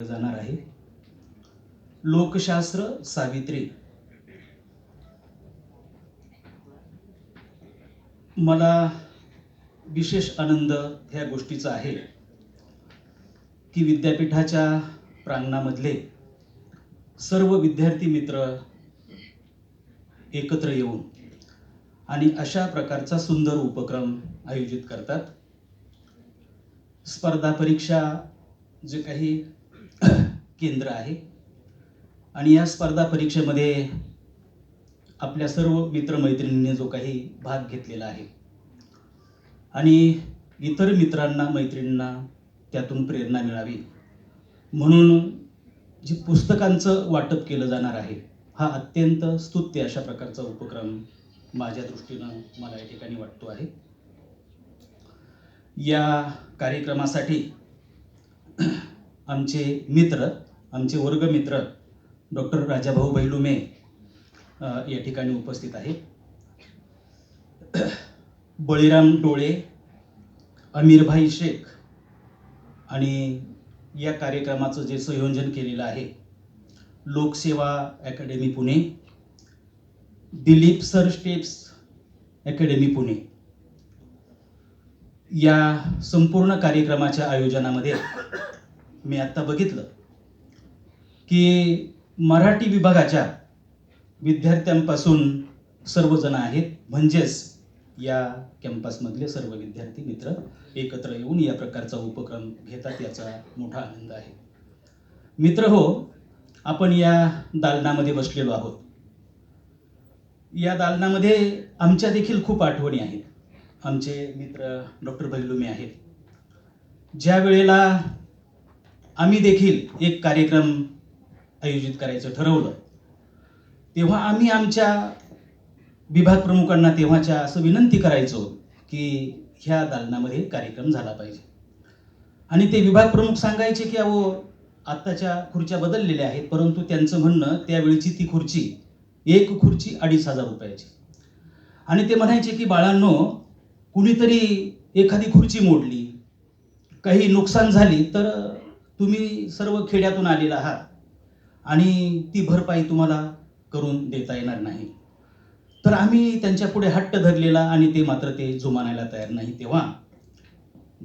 जाणार आहे. लोकशास्त्र सावित्री. मला विशेष आनंद ह्या गोष्टीचा आहे की विद्यापीठाच्या प्रांगणामधले सर्व विद्यार्थी मित्र एकत्र येऊन आणि अशा प्रकारचा सुंदर उपक्रम आयोजित करतात. स्पर्धा परीक्षा जे काही केंद्र आहे. आणि या स्पर्धा परीक्षेमध्ये आपल्या सर्व मित्रमैत्रिणींनी जो काही भाग घेतलेला आहे आणि इतर मित्रांना मैत्रिणींना त्यातून प्रेरणा मिळावी म्हणून जे पुस्तकांचं वाटप केलं जाणार आहे हा अत्यंत स्तुत्य अशा प्रकारचा उपक्रम माझ्या दृष्टीनं मला या ठिकाणी वाटतो आहे. या कार्यक्रमासाठी आमचे मित्र आमचे वर्गमित्र डॉक्टर राजाभाऊ बैलुमे या ठिकाणी उपस्थित आहेत. बळीराम टोळे अमीरभाई शेख आणि या कार्यक्रमाचं जे संयोजन केलेलं आहे Lokseva academy Pune Dilip sir steps academy Pune. या संपूर्ण कार्यक्रमाच्या आयोजनामध्ये मी आत्ता बघितलं की मराठी विभागाच्या विद्यार्थ्यांपासून सर्वजण आहेत. म्हणजेच या कॅम्पसमधले सर्व विद्यार्थी मित्र एकत्र येऊन या प्रकारचा उपक्रम घेतात याचा मोठा आनंद आहे. मित्र हो आपण या दालनामध्ये बसलेलो आहोत. या दालनामध्ये आमच्या देखील खूप आठवणी आहेत. आमचे मित्र डॉक्टर भैलुमे आहेत. ज्या वेळेला आम्ही देखील एक कार्यक्रम आयोजित करायचं ठरवलं. तेव्हा आम्ही आमच्या विभाग प्रमुखांना तेव्हाच्या असं विनंती करायचो की ह्या दालनामध्ये कार्यक्रम झाला पाहिजे. आणि ते विभाग प्रमुख सांगायचे की अहो आत्ताच्या खुर्च्या बदललेल्या आहेत परंतु त्यांचं म्हणणं त्यावेळीची ती खुर्ची एक खुर्ची अडीच हजार रुपयाची. आणि ते म्हणायचे की बाळांनो कुणीतरी एखादी खुर्ची मोडली काही नुकसान झाली तर तुम्ही सर्व खेड्यातून आलेला आहात आणि ती भरपाई तुम्हाला करून देता येणार नाही. तर आम्ही त्यांच्या पुढे हट्ट धरलेला आणि ते मात्र ते जुमानायला तयार नाही तेव्हा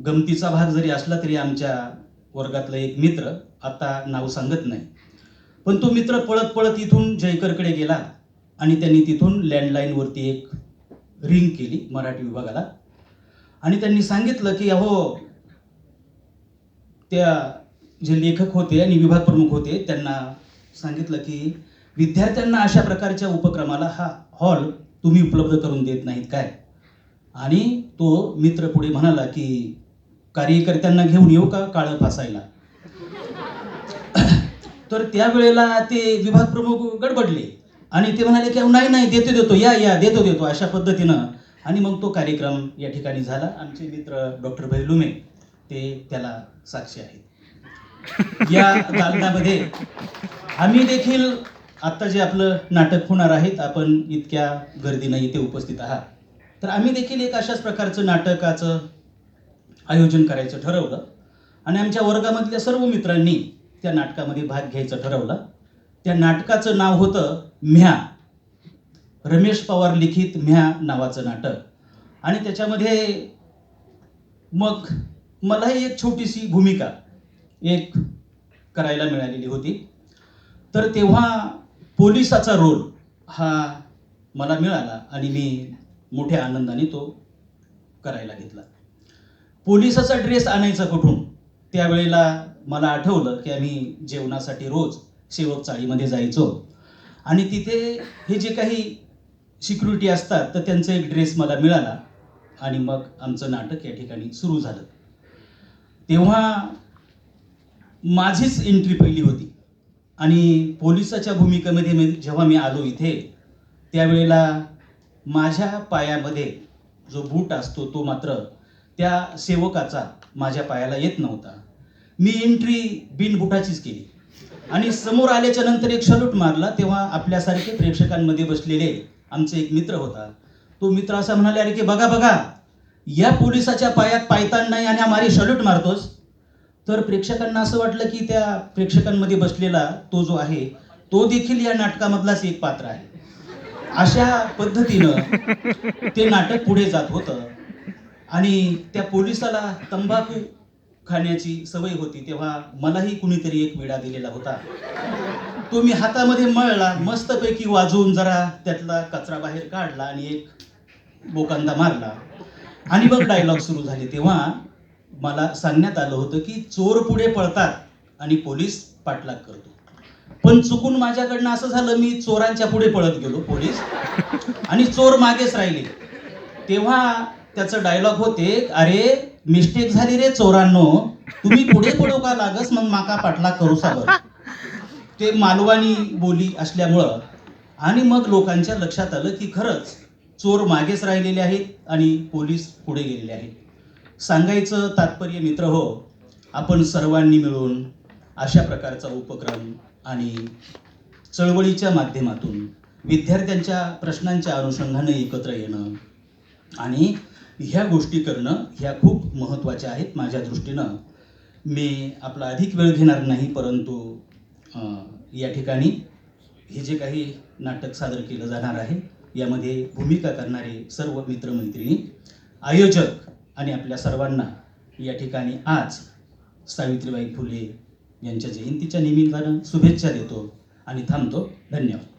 गमतीचा भाग जरी असला तरी आमच्या वर्गातला एक मित्र आता नाव सांगत नाही. पण तो मित्र पळत पळत इथून जयकरकडे गेला आणि त्यांनी तिथून लँडलाईनवरती एक रिंग केली मराठी विभागाला. आणि त्यांनी सांगितलं की अहो त्या जे लेखक होते आणि विभाग प्रमुख होते त्यांना सांगितलं की विद्यार्थ्यांना अशा प्रकारच्या उपक्रमाला हा हॉल तुम्ही उपलब्ध करून देत नाहीत काय? आणि तो मित्र पुढे म्हणाला की कार्यकर्त्यांना घेऊन येऊ का काळं फासायला? तर त्यावेळेला ते विभाग प्रमुख गडबडले आणि ते म्हणाले की नाही नाही देतो देतो या या देतो देतो अशा पद्धतीनं. आणि मग तो कार्यक्रम या ठिकाणी झाला. आमचे मित्र डॉक्टर भैलुमे ते त्याला साक्षी आहेत. या दालनामध्ये आम्ही देखील आत्ता जे आपलं नाटक होणार आहेत आपण इतक्या गर्दीनं इथे उपस्थित आहात. तर आम्ही देखील एक अशाच प्रकारचं नाटकाचं आयोजन करायचं ठरवलं आणि आमच्या वर्गामधल्या सर्व मित्रांनी त्या नाटकामध्ये भाग घ्यायचं ठरवलं. त्या नाटकाचं नाव होतं म्ह्या रमेश पवार लिखित म्ह्या नावाचं नाटक. आणि त्याच्यामध्ये मग मलाही एक छोटीशी भूमिका एक करायला मिळालेली होती. तर तेव्हा पोलिसाचा रोल हा मला मिळाला आणि मी मोठ्या आनंदाने तो करायला घेतला. पोलिसाचा ड्रेस आणायचा कुठून? त्यावेळेला मला आठवलं की आम्ही जेवणासाठी रोज सेवक चाळीमध्ये जायचो. आणि तिथे हे जे काही सिक्युरिटी असतात तर त्यांचा एक ड्रेस मला मिळाला आणि मग आमचं नाटक या ठिकाणी सुरू झालं. तेव्हा माझीच एंट्री पहिली होती. आणि पोलिसाच्या भूमिकेमध्ये मी जेव्हा मी आलो इथे त्यावेळेला माझ्या पायामध्ये जो बूट असतो तो मात्र त्या सेवकाचा माझ्या पायाला येत नव्हता. मी एंट्री बिनबुटाचीच केली. आणि समोर आल्याच्यानंतर एक शलूट मारला तेव्हा आपल्यासारखे प्रेक्षकांमध्ये बसलेले आमचे एक मित्र होता. तो मित्र असा म्हणाले अरे की बघा बघा. या पोलिसाच्या पायात पायतान नाही आणि हा मारी मारतोस तर प्रेक्षकांना असं वाटलं की त्या प्रेक्षकांमध्ये बसलेला तो जो आहे तो देखील या नाटकामधलाच एक पात्र आहे. अशा पद्धतीनं ते नाटक पुढे जात होतं. आणि त्या पोलिसाला तंबाखू खाण्याची सवय होती तेव्हा मलाही कुणीतरी एक विडा दिलेला होता. तो मी हातामध्ये मळला मस्तपैकी वाजवून जरा त्यातला कचरा बाहेर काढला आणि एक बोकांदा मारला. आणि मग डायलॉग सुरू झाले. तेव्हा मला सांगण्यात आलं होतं की चोर पुढे पळतात आणि पोलीस पाठलाग करतो. पण चुकून माझ्याकडनं असं झालं मी चोरांच्या पुढे पळत गेलो पोलीस. आणि चोर मागेच राहिले. तेव्हा त्याचं डायलॉग होते अरे मिस्टेक झाली रे चोरांनो. तुम्ही पुढे पडू का लागस? मग माका पाठलाग करू साबर ते मालवानी बोली असल्यामुळं आणि मग लोकांच्या लक्षात आलं की खरंच चोर मागेच राहिलेले आहेत आणि पोलीस पुढे गेलेले आहेत. सांगायचं तात्पर्य मित्र हो आपण सर्वांनी मिळून अशा प्रकारचा उपक्रम आणि चळवळीच्या माध्यमातून विद्यार्थ्यांच्या प्रश्नांच्या अनुषंगाने एकत्र येणं आणि ह्या गोष्टी करणं ह्या खूप महत्त्वाच्या आहेत माझ्या दृष्टीनं. मी आपला अधिक वेळ घेणार नाही परंतु या ठिकाणी हे जे काही नाटक सादर केलं जाणार आहे यामध्ये भूमिका करणारे सर्व मित्रमैत्रिणी आयोजक आणि आपल्या सर्वांना या ठिकाणी आज सावित्रीबाई फुले यांच्या जयंतीच्या निमित्तानं शुभेच्छा देतो आणि थांबतो. धन्यवाद.